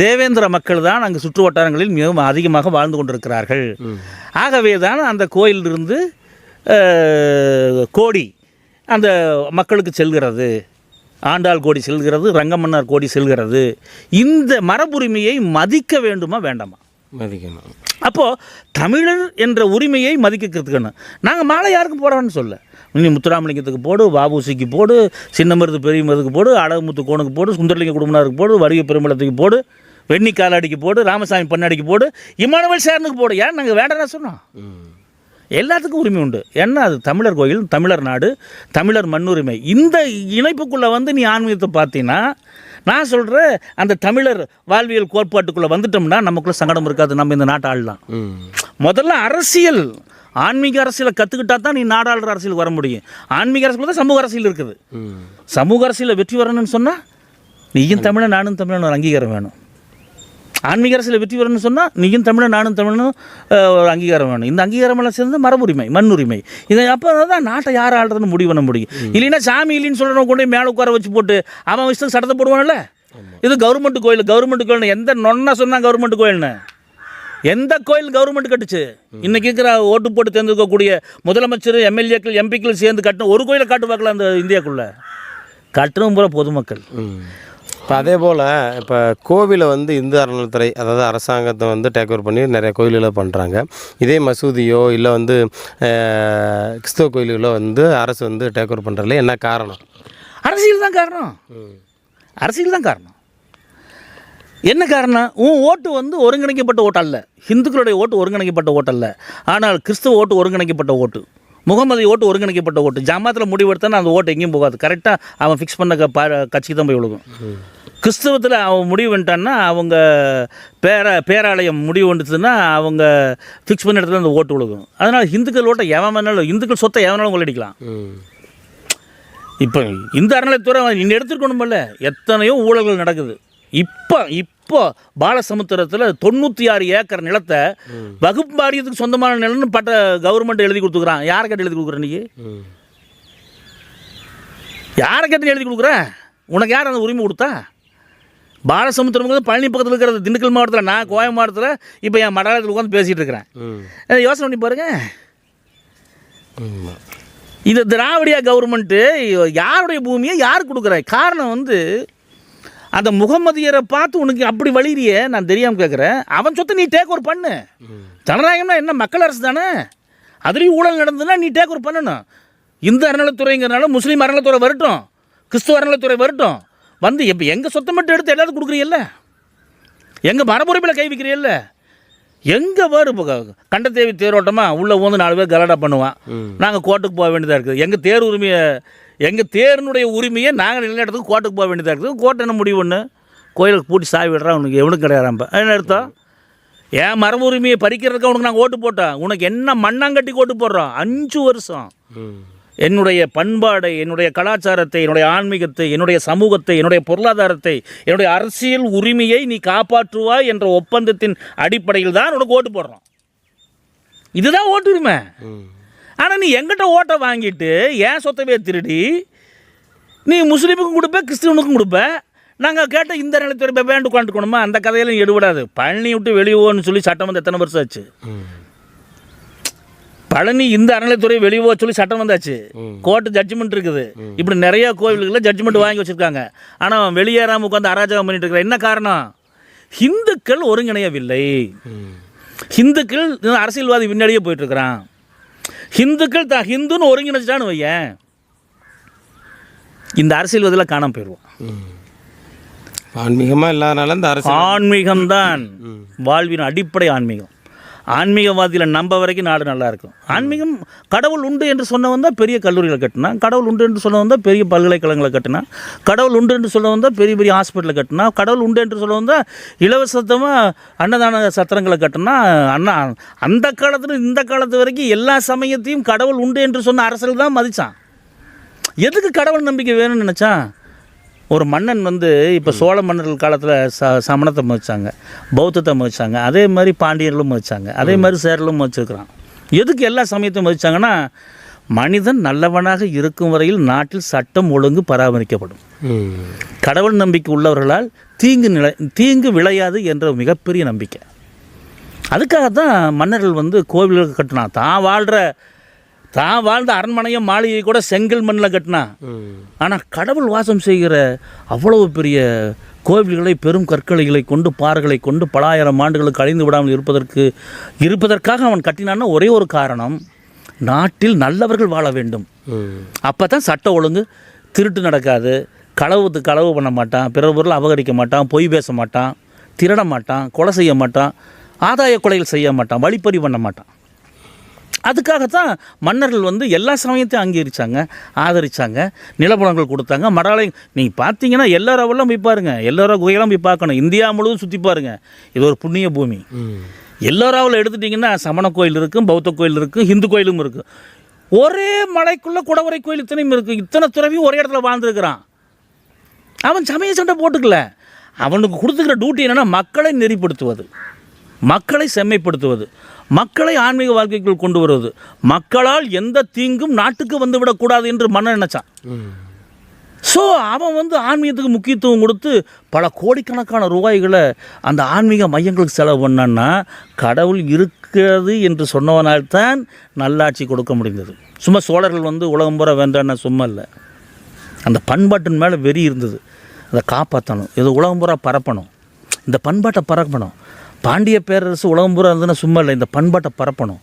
தேவேந்திர மக்கள் தான் அங்கு சுற்று வட்டாரங்களில் மிகவும் அதிகமாக வாழ்ந்து கொண்டிருக்கிறார்கள். ஆகவே தான் அந்த கோயிலிருந்து கோடி அந்த மக்களுக்கு செல்கிறது. ஆண்டாள் கோடி செல்கிறது ரங்கமன்னார் கோடி செல்கிறது. இந்த மரபுரிமையை மதிக்க வேண்டுமா வேண்டாமா? மதிக்கணும். அப்போது தமிழர் என்ற உரிமையை மதிக்க கற்றுக்கணும் நாங்கள் மாலை யாருக்கும் போடணும்னு சொல்ல? நீ முத்துராமலிங்கத்துக்கு போடு வாபூசிக்கு போடு சின்ன மருது பெரிய மருதுக்கு போடு அழகுமுத்து கோணுக்கு போடு சுந்தரலிங்க குடும்பனாருக்கு போடு வரிக பெருமளத்துக்கு போடு வெண்ணி காலாடிக்கு போடு ராமசாமி பண்ணாடிக்கு போடு இமானுவல் சேர்னுக்கு போடு. ஏன் நாங்கள் வேண்டாம் சொன்னோம்? எல்லாத்துக்கும் உரிமை உண்டு. ஏன்னா அது தமிழர் கோயில் தமிழர் நாடு தமிழர் மண்ணுரிமை. இந்த இணைப்புக்குள்ளே வந்து நீ ஆன்மீகத்தை பார்த்தீங்கன்னா நான் சொல்கிறேன் அந்த தமிழர் வாழ்வியல் கோட்பாட்டுக்குள்ளே வந்துட்டோம்னா நமக்குள்ள சங்கடம் இருக்காது. நம்ம இந்த நாட்டை ஆளலாம். முதல்ல அரசியல். ஆன்மீக அரசியலை கற்றுக்கிட்டா தான் நீ நாடாளுற அரசியலுக்கு வர முடியும். ஆன்மீக அரசியல் தான் சமூக அரசியல் இருக்குது. சமூக அரசியலில் வெற்றி வரணும்னு சொன்னால் நீயும் தமிழன் நானும் தமிழன் ஒரு அங்கீகாரம் வேணும். ஆன்மீக அரசியலில் வெற்றி வரணும்னு சொன்னால் நீயும் தமிழன் நானும் தமிழனும் ஒரு அங்கீகாரம் வேணும். இந்த அங்கீகாரமெல்லாம் சேர்ந்து மரபுரிமை மண்ணுரிமை. இதை அப்போ தான் நாட்டை யார் ஆள்றதுன்னு முடிவு பண்ண முடியும். இல்லைன்னா சாமி இல்லைன்னு சொல்கிறவங்க கொண்டு போய் மேலே உட்கார வச்சு போட்டு அவன் இஷ்டம் சட்டத்தை போடுவான்ல? இது கவர்மெண்ட் கோயில் கவர்மெண்ட் கோயில் எந்த நொன்னா சொன்னா கவர்மெண்ட் கோயில்னு? எந்த கோயில் கவர்மெண்ட் கட்டுச்சு? இன்னைக்கு இருக்கிற ஓட்டு போட்டு தேர்ந்தெடுக்கக்கூடிய முதலமைச்சர் எம்எல்ஏக்கள் எம்பிக்கள் சேர்ந்து கட்டின ஒரு கோயிலை காட்டுவாங்களா அந்த இந்தியாக்குள்ள. கட்டணும் பூரா பொதுமக்கள். இப்போ அதே போல் இப்போ கோவிலை வந்து இந்து அறநிலைத்துறை அதாவது அரசாங்கத்தை வந்து டேக் ஓவர் பண்ணி நிறைய கோயில்களை பண்ணுறாங்க இதே மசூதியோ இல்லை வந்து கிறிஸ்தவ கோயில்களோ வந்து அரசு வந்து டேக் ஓவர் பண்ணுறதுல என்ன காரணம்? அரசியல் தான் காரணம். அரசியல் தான் காரணம். என்ன காரணம்? உன் ஓட்டு வந்து ஒருங்கிணைக்கப்பட்ட ஓட்டு அல்ல. இந்துக்களுடைய ஓட்டு ஒருங்கிணைக்கப்பட்ட ஓட்டு அல்ல. ஆனால் கிறிஸ்துவ ஓட்டு ஒருங்கிணைக்கப்பட்ட ஓட்டு. முகமதி ஓட்டு ஒருங்கிணைக்கப்பட்ட ஓட்டு. ஜமாத்தில் முடிவெடுத்தானா அந்த ஓட்டு எங்கேயும் போகாது. கரெக்டாக அவன் ஃபிக்ஸ் பண்ண க- பா- கட்சிக்கு தான் போய் விழுகும். கிறிஸ்தவத்தில் அவன் முடிவு பண்ணிட்டான்னா அவங்க பேர பேராலயம் முடிவு வந்துச்சுன்னா அவங்க ஃபிக்ஸ் பண்ண இடத்துல அந்த ஓட்டு விழுகும். அதனால் இந்துக்கள் ஓட்டை எவன் வேணாலும் இந்துக்கள் சொத்தை எவனாலும் கொள்ளடிக்கலாம் இப்போ இந்த அறநிலைத்துறை இன்னும் எடுத்துருக்கணுமில்ல. எத்தனையோ ஊழல்கள் நடக்குது. இப்போ இப்போ பாலசமுத்திரத்தில் தொண்ணூற்றி ஆறு ஏக்கர் நிலத்தை வகுப்பு வாரியத்துக்கு சொந்தமான நிலம்னு பட்ட கவர்மெண்ட் எழுதி கொடுத்துக்குறான். யாரை கேட்டு எழுதி கொடுக்குற நீ? யாரை கேட்டு எழுதி கொடுக்குற? உனக்கு யார் அந்த உரிமை கொடுத்தா? பாலசமுத்திரம் பழனி பக்கத்தில் இருக்கிறது திண்டுக்கல் மாவட்டத்தில் நான் கோயம் மாவட்டத்தில் இப்போ என் மடாலயத்தில் உட்காந்து பேசிகிட்டு இருக்கிறேன். யோசனை பண்ணி பாருங்க. இது திராவிடியா கவர்மெண்ட்டு யாருடைய பூமியை யார் கொடுக்குற? காரணம் வந்து அந்த முகமதியரை பார்த்து உனக்கு அப்படி வழியிறியே? நான் தெரியாமல் கேட்குறேன் அவன் சொத்தை நீ டேக் ஓவர் பண்ணு. ஜனநாயகம்னா என்ன? மக்கள் அரசு தானே? அதுலேயும் ஊழல் நடந்ததுன்னா நீ டேக் ஓவர் பண்ணணும். இந்து அறநிலைத்துறைங்கிறனால முஸ்லீம் அறநிலைத்துறை வரட்டும். கிறிஸ்துவ அறநிலைத்துறை வரட்டும். வந்து இப்போ எங்கள் சொத்தை மட்டும் எடுத்து எல்லாத்துக்கும் கொடுக்குறீல்ல எங்கள் மரபுரிமையில் கை வைக்கிறீல்ல எங்கே வரும் இப்போ கண்டத்தேவி தேரோட்டமாக உள்ளே வந்து நாலு பேர் கலாடா பண்ணுவான். நாங்கள் கோர்ட்டுக்கு போக வேண்டியதாக இருக்குது. எங்கள் தேர் உரிமையை எங்கள் தேர்னுடைய உரிமையை நாங்கள் நிலைநாட்டுறதுக்கு கோர்ட்டுக்கு போக வேண்டியதாக இருக்குது. கோர்ட் என்ன முடிவு ஒன்று கோயிலுக்கு பூட்டி சாவி விடுறான் உனக்கு எவனுக்கு கிடையாதுப்ப என்ன அர்த்தம்? என் மரபு உரிமையை பறிக்கிறதுக்கு உனக்கு நாங்கள் ஓட்டு போட்டோம். உனக்கு என்ன மண்ணாங்கட்டி ஓட்டு போடுறோம்? அஞ்சு வருஷம். என்னுடைய பண்பாடை என்னுடைய கலாச்சாரத்தை என்னுடைய ஆன்மீகத்தை என்னுடைய சமூகத்தை என்னுடைய பொருளாதாரத்தை என்னுடைய அரசியல் உரிமையை நீ காப்பாற்றுவாய் என்ற ஒப்பந்தத்தின் அடிப்படையில் தான் உனக்கு ஓட்டு போடுறோம். இதுதான் ஓட்டுரிமை. ஆனால் நீ எங்கிட்ட ஓட்டை வாங்கிட்டு ஏன் சொத்தவே திருடி? நீ முஸ்லீமுக்கும் கொடுப்ப கிறிஸ்துவனுக்கும் கொடுப்ப. நாங்கள் கேட்ட இந்த நிலத்துறை பேண்டு உட்காந்துக்கணுமா அந்த கதையெல்லாம் எடுபடாது. பழனி விட்டு வெளியே போகணும்னு சொல்லி சட்டம் வந்து எத்தனை வருஷம் ஆச்சு? பழனி இந்த அறநிலைத்துறை வெளியே சொல்லி சட்டம் வந்தாச்சு. கோர்ட்டு ஜட்ஜ்மெண்ட் இருக்குது. இப்படி நிறைய கோவில்களில் ஜட்ஜ்மெண்ட் வாங்கி வச்சுருக்காங்க. ஆனால் வெளியேறாமல் உட்காந்து அராஜகம் பண்ணிட்டு இருக்கிற என்ன காரணம்? ஹிந்துக்கள் ஒருங்கிணையவில்லை. ஹிந்துக்கள் அரசியல்வாதி பின்னாடியே போயிட்டு இருக்கிறான். ஹிந்துக்கள் தான் ஹிந்துன்னு ஒருங்கிணைச்சிட்டான்னு வையேன். இந்த அரசியல்வாதியில் காணாம போயிடுவோம். ஆன்மீகமாக இல்லாதனால இந்த அரசு ஆன்மீகம்தான். வாழ்வின் அடிப்படை ஆன்மீகம். ஆன்மீகவாதியில் நம்ப வரைக்கும் நாடு நல்லா இருக்கும் ஆன்மீகம் கடவுள் உண்டு என்று சொன்னவன் தான் பெரிய கல்லூரிகளை கட்டினா கடவுள் உண்டு என்று சொன்னவன் தான் பெரிய பல்கலைக்கழகங்களை கட்டினா கடவுள் உண்டு என்று சொன்னவன் தான் பெரிய பெரிய ஹாஸ்பிட்டலை கட்டினா கடவுள் உண்டு என்று சொன்னவன் தான் இலவசத்தமாக அன்னதான சத்திரங்களை கட்டினா அண்ணா அந்த காலத்தில் இந்த காலத்து வரைக்கும் எல்லா சமயத்தையும் கடவுள் உண்டு என்று சொன்ன அரசல் தான் மதித்தான் எதுக்கு கடவுள் நம்பிக்கை வேணும்னு நினச்சான்? ஒரு மன்னன் வந்து இப்போ சோழ மன்னர்கள் காலத்தில் ச சமணத்தை மதிச்சாங்க பௌத்தத்தை மதிச்சாங்க அதே மாதிரி பாண்டியர்களும் மதிச்சாங்க அதே மாதிரி சேரலும் மதிச்சிருக்கிறான். எதுக்கு எல்லா சமயத்தையும் மதிச்சாங்கன்னா மனிதன் நல்லவனாக இருக்கும் வரையில் நாட்டில் சட்டம் ஒழுங்கு பராமரிக்கப்படும். கடவுள் நம்பிக்கை உள்ளவர்களால் தீங்கு நிலை தீங்கு விளையாது என்ற மிகப்பெரிய நம்பிக்கை. அதுக்காக தான் மன்னர்கள் வந்து கோவில்கள் கட்டினான் தான் வாழ்கிற தான் வாழ்ந்த அரண்மனையும் மாளிகை கூட செங்கல் மண்ணில் கட்டினான் ஆனால் கடவுள் வாசம் செய்கிற அவ்வளவு பெரிய கோவில்களை பெரும் கற்களைகளை கொண்டு பாறைகளை கொண்டு பல ஆயிரம் ஆண்டுகளுக்கு அழிந்து விடாமல் இருப்பதற்கு இருப்பதற்காக அவன் கட்டினான்னா ஒரே ஒரு காரணம் நாட்டில் நல்லவர்கள் வாழ வேண்டும். அப்போ தான் சட்ட ஒழுங்கு திருட்டு நடக்காது களவுக்கு களவு பண்ண மாட்டான் பிற பொருள் அபகரிக்க மாட்டான் பொய் பேச மாட்டான் திருட மாட்டான் கொலை செய்ய மாட்டான் ஆதாய கொலைகள் செய்ய மாட்டான் வழிப்பறி பண்ண மாட்டான். அதுக்காகத்தான் மன்னர்கள் வந்து எல்லா சமயத்தையும் அங்கீகரித்தாங்க ஆதரித்தாங்க நிலப்புலங்கள் கொடுத்தாங்க. மடாலய நீங்கள் பார்த்தீங்கன்னா எல்லாரெல்லாம் போய் பாருங்க. எல்லாரோ குகையெல்லாம் போய் பார்க்கணும். இந்தியா முழுவதும் சுற்றி பாருங்க. இது ஒரு புண்ணிய பூமி. எல்லாராவில் எடுத்துட்டிங்கன்னா சமண கோயில் இருக்கும் பௌத்த கோயில் இருக்கும் ஹிந்து கோயிலும் இருக்கும். ஒரே மலைக்குள்ளே குடவரை கோயில் இத்தனையும் இருக்குது இத்தனை துறவியும் ஒரே இடத்துல வாழ்ந்துருக்கிறான். அவன் சமய சண்டை போட்டுக்கல. அவனுக்கு கொடுத்துக்கிற டியூட்டி என்னென்னா மக்களை நெறிப்படுத்துவது. மக்களை செம்மைப்படுத்துவது. மக்களை ஆன்மீக வாழ்க்கைக்குள் கொண்டு வருவது. மக்களால் எந்த தீங்கும் நாட்டுக்கு வந்து விடக்கூடாது என்று மன்னன் நினைச்சான். ஸோ அவன் வந்து ஆன்மீகத்துக்கு முக்கியத்துவம் கொடுத்து பல கோடிக்கணக்கான ரூபாய்களை அந்த ஆன்மீக மையங்களுக்கு செலவு பண்ணான்னா கடவுள் இருக்கிறது என்று சொன்னவனால்தான் நல்லாட்சி கொடுக்க முடிந்தது. சும்மா சோழர்கள் வந்து உலகம் பூரா வேண்டான்னா சும்மா இல்லை. அந்த பண்பாட்டின் மேலே வெறி இருந்தது. அதை காப்பாற்றணும் இது உலகம் பூரா பரப்பணும். இந்த பண்பாட்டை பரப்பணும். பாண்டிய பேரரசு உலகம் பூரா இருந்ததுன்னா சும்மா இல்லை இந்த பண்பாட்டை பரப்பணும்.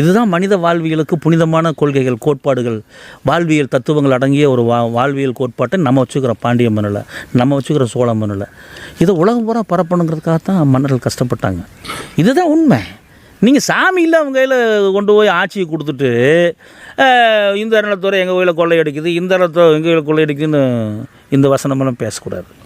இதுதான் மனித வாழ்வியலுக்கு புனிதமான கொள்கைகள் கோட்பாடுகள். வாழ்வியல் தத்துவங்கள் அடங்கிய ஒரு வா வாழ்வியல் கோட்பாட்டை நம்ம வச்சுக்கிறோம் பாண்டிய மண்ணில் நம்ம வச்சுக்கிற சோழ மண்ணில். இதை உலகம் பூரா பரப்பணுங்கிறதுக்காகத்தான் மன்னர்கள் கஷ்டப்பட்டாங்க. இதுதான் உண்மை. நீங்கள் சாமி இல்லை அவங்க கையில் கொண்டு போய் ஆட்சியை கொடுத்துட்டு இந்த நிலத்துறை எங்கள் கோயிலை கொள்ளையடிக்குது இந்த நிலத்துறை எங்கள் கோயிலை கொள்ளையடிக்குதுன்னு இந்த வசனமெல்லாம் பேசக்கூடாது.